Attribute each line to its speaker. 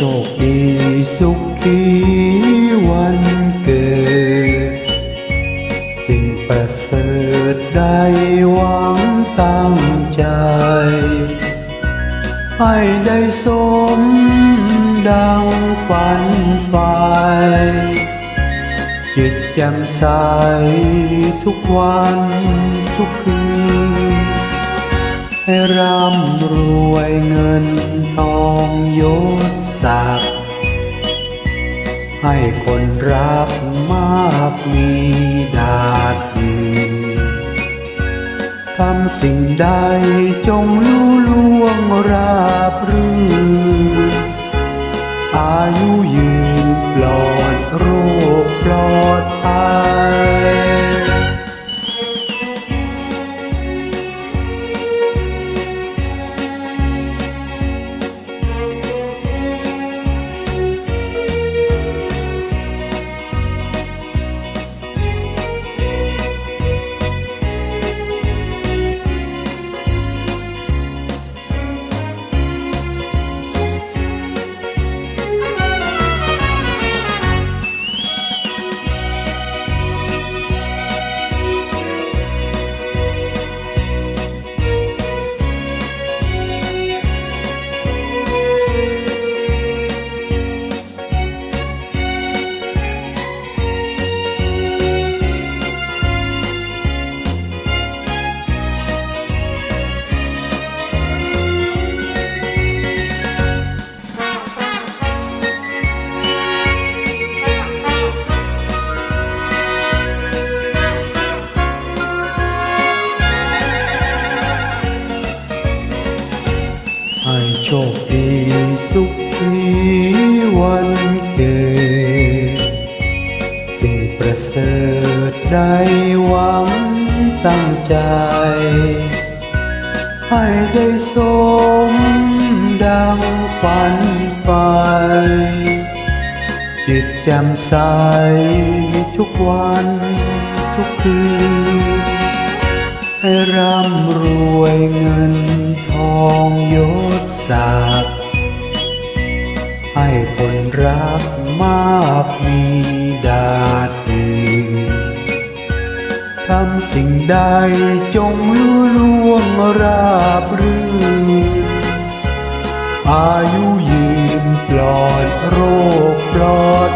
Speaker 1: ชคดีสุขีวันเกิด สิ่งประเสริฐได้หวังตั้งใจ ให้ได้สมดังฝันไป จิตแจ่มใสทุกวันทุกคืน ให้ร่ำรวยเงินทอง รักมากมีดาดดีทำสิ่งใดจงลู่ล่วงราบรื่น ชคดีสุขทีวันเกิดสิ่งประเสริฐได้หวังตั้งใจ ให้ได้สมดังฝันไป จิตแจ่มใสทุกวันทุกคืน ให้ร่ำรวยเงินทองยศ ศักดิ์ให้คนรักมากมีดาดดืนทำสิ่งใดจงรู้ล่วงราบรื่น อายุยืนปลอดโรคปลอด